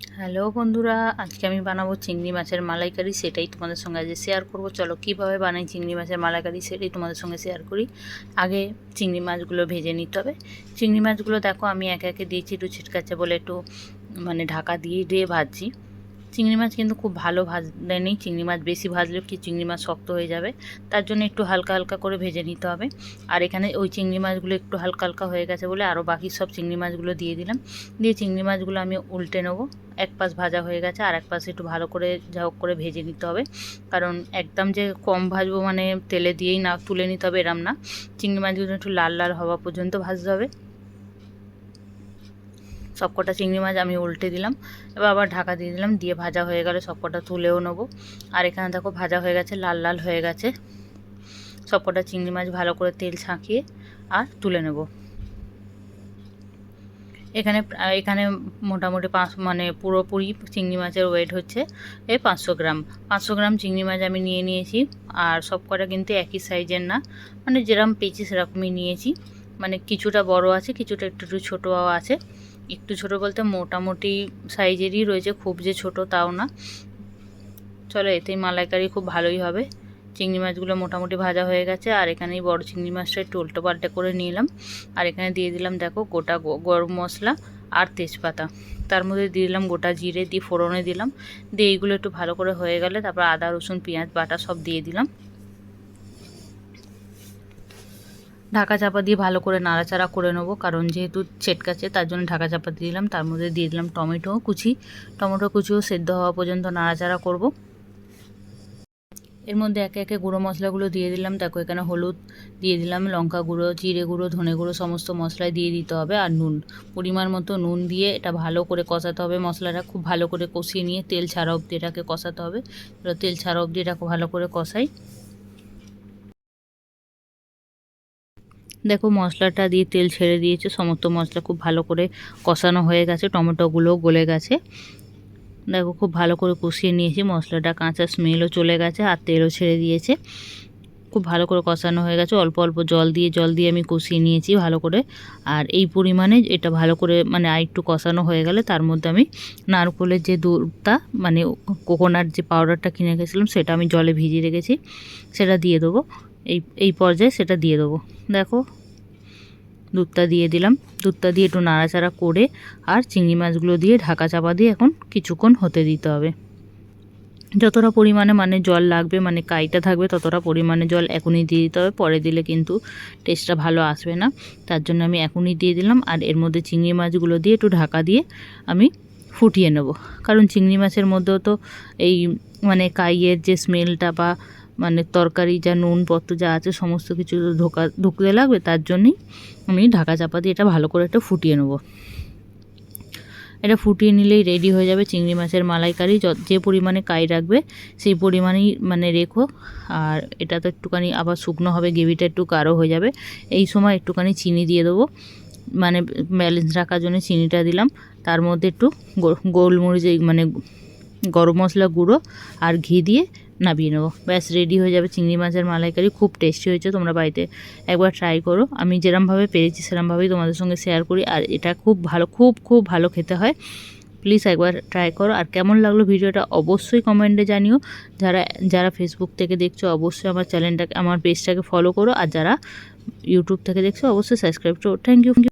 Hello বন্ধুরা, আজকে আমি বানাবো চিংড়ি মাছের মালাইকারি, সেটাই তোমাদের সঙ্গে আজকে শেয়ার করব। চলো, কীভাবে বানাই চিংড়ি মাছের মালাইকারি, সেটাই তোমাদের সঙ্গে শেয়ার করি। আগে চিংড়ি মাছগুলো ভেজে নিতে হবে। চিংড়ি মাছগুলো দেখো, আমি একে একে দিয়েছি, একটু ছিটকাচ্ছে বলে একটু মানে ঢাকা দিয়ে দিয়ে ভাজছি। চিংড়ি মাছ কিন্তু খুব ভালো ভাজলে নেই। চিংড়ি মাছ বেশি ভাজলেও কি চিংড়ি মাছ শক্ত হয়ে যাবে। তার জন্য একটু হালকা হালকা করে ভেজে নিতে হবে। আর এখানে ওই চিংড়ি মাছগুলো একটু হালকা হালকা হয়ে গেছে বলে আরও বাকি সব চিংড়ি মাছগুলো দিয়ে দিলাম। দিয়ে চিংড়ি মাছগুলো আমি উল্টে নেব। এক পাশ ভাজা হয়ে গেছে আর এক পাশ একটু ভালো করে হোক করে ভেজে নিতে হবে। কারণ একদম যে কম ভাজবো মানে তেলে দিয়েই না তুলে নিতে হবে এরম না। চিংড়ি মাছগুলো একটু লাল লাল হওয়া পর্যন্ত ভাজতে হবে। সবকটা চিংড়ি মাছ আমি উল্টে দিলাম। এবার আবার ঢাকা দিয়ে দিলাম, দিয়ে ভাজা হয়ে গেলে সবকটা তুলেও নেব। আর এখানে দেখো ভাজা হয়ে গেছে, লাল লাল হয়ে গেছে। সবকটা চিংড়ি মাছ ভালো করে তেল ছাঁকিয়ে আর তুলে নেব। এখানে এখানে মোটামুটি পাঁচ মানে পুরোপুরি চিংড়ি মাছের ওয়েট হচ্ছে এই পাঁচশো গ্রাম। পাঁচশো গ্রাম চিংড়ি মাছ আমি নিয়ে নিয়েছি, আর সব কটা কিন্তু একই সাইজের না। মানে যেরকম পেয়েছি সেরকমই নিয়েছি। মানে কিছুটা বড় আছে, কিছুটা একটু একটু ছোটোও আছে। একটু ছোট বলতে মোটামুটি সাইজেরই রয়েছে, খুব যে ছোট তাও না। চলো এতেই মালাইকারি খুব ভালোই হবে। চিংড়ি মাছগুলো মোটামুটি ভাজা হয়ে গেছে, আর এখানেই বড় চিংড়ি মাছটা একটু উল্টো পাল্টে করে নিলাম। আর এখানে দিয়ে দিলাম, দেখো, গোটা গরম মশলা আর তেজপাতা। তার মধ্যে দিয়ে দিলাম গোটা জিরে, দিয়ে ফোড়নে দিলাম। দিয়ে এইগুলো একটু ভালো করে হয়ে গেলে তারপর আদা, রসুন, পেঁয়াজ, বাটা সব দিয়ে দিলাম। ঢাকা চাপা দিয়ে ভালো করে নাড়াচাড়া করে নেব। কারণ যেহেতু ছেটকাচ্ছে তার জন্য ঢাকা চাপা দিয়ে দিলাম। তার মধ্যে দিয়ে দিলাম টমেটো কুচি। টমেটো কুচিও সেদ্ধ হওয়া পর্যন্ত নাড়াচাড়া করব। এর মধ্যে একে একে গুঁড়ো মশলাগুলো দিয়ে দিলাম। দেখো, এখানে হলুদ দিয়ে দিলাম, লঙ্কা গুঁড়ো, জিরে গুঁড়ো, ধনে গুঁড়ো, সমস্ত মশলাই দিয়ে দিতে হবে আর নুন। পরিমাণ মতো নুন দিয়ে এটা ভালো করে কষাতে হবে। মশলাটা খুব ভালো করে কষিয়ে নিয়ে তেল ছাড়া অবধি এটাকে কষাতে হবে। তেল ছাড়া অবধি এটাকে ভালো করে কষাই। দেখো মশলাটা দিয়ে তেল ছেড়ে দিয়েছে, সমস্ত মশলা খুব ভালো করে কষানো হয়ে গেছে, টমেটোগুলোও গলে গেছে। দেখো খুব ভালো করে কষিয়ে নিয়েছি, মশলাটা কাঁচা স্মেলও চলে গেছে আর তেলও ছেড়ে দিয়েছে। খুব ভালো করে কষানো হয়ে গেছে, অল্প অল্প জল দিয়ে জল দিয়ে আমি কষিয়ে নিয়েছি ভালো করে। আর এই পরিমাণে এটা ভালো করে মানে আর একটু কষানো হয়ে গেলে তার মধ্যে আমি নারকলের যে দুধটা মানে কোকোনাট যে পাউডারটা কিনে গেছিলাম, সেটা আমি জলে ভিজিয়ে রেখেছি, সেটা দিয়ে দেবো। এই এই পর্যায়ে সেটা দিয়ে দেবো। দেখো, দুধটা দিয়ে দিলাম। দুধটা দিয়ে একটু নাড়াচাড়া করে আর চিংড়ি মাছগুলো দিয়ে ঢাকা চাপা দিয়ে এখন কিছুক্ষণ হতে দিতে হবে। যতটা পরিমাণে মানে জল লাগবে মানে কাইটা থাকবে, ততটা পরিমাণে জল এখনই দিয়ে দিতে হবে। পরে দিলে কিন্তু টেস্টটা ভালো আসবে না। তার জন্য আমি এখনই দিয়ে দিলাম। আর এর মধ্যে চিংড়ি মাছগুলো দিয়ে একটু ঢাকা দিয়ে আমি ফুটিয়ে নেব। কারণ চিংড়ি মাছের মধ্যেও তো এই মানে কাইয়ের যে স্মেলটা বা মানে তরকারি যা নুনপত্র যা আছে সমস্ত কিছু ঢোকা, ঢুকতে লাগবে, তার জন্যই আমি ঢাকা চাপা দিয়ে এটা ভালো করে একটা ফুটিয়ে নেব। এটা ফুটিয়ে নিলেই রেডি হয়ে যাবে চিংড়ি মাছের মালাইকারি। যে পরিমাণে কাই রাখবে সেই পরিমাণেই মানে রেখো। আর এটা তো একটুখানি আবার শুকনো হবে, গ্রেভিটা একটু কারও হয়ে যাবে। এই সময় একটুখানি চিনি দিয়ে দেবো। মানে ব্যালেন্স রাখার জন্য চিনিটা দিলাম। তার মধ্যে একটু গোলমরিচ মানে গরম মশলা গুঁড়ো আর ঘি দিয়ে নামিয়ে নেব। ব্যাস রেডি হয়ে যাবে চিংড়ি মাছের মালাইকারি। খুব টেস্টি হয়েছে, তোমরা বাড়িতে একবার ট্রাই করো। আমি যেরমভাবে পেরেছি, সেরমভাবেই তোমাদের সঙ্গে শেয়ার করি। আর এটা খুব ভালো, খুব খুব ভালো খেতে হয়। প্লিজ একবার ট্রাই করো। আর কেমন লাগল ভিডিওটা অবশ্যই কমেন্টে জানিও। যারা যারা ফেসবুক থেকে দেখছ, অবশ্যই আমার চ্যানেলটাকে আমার পেজটাকে ফলো করো। আর যারা ইউটিউব থেকে দেখছ, অবশ্যই সাবস্ক্রাইব করো। Thank you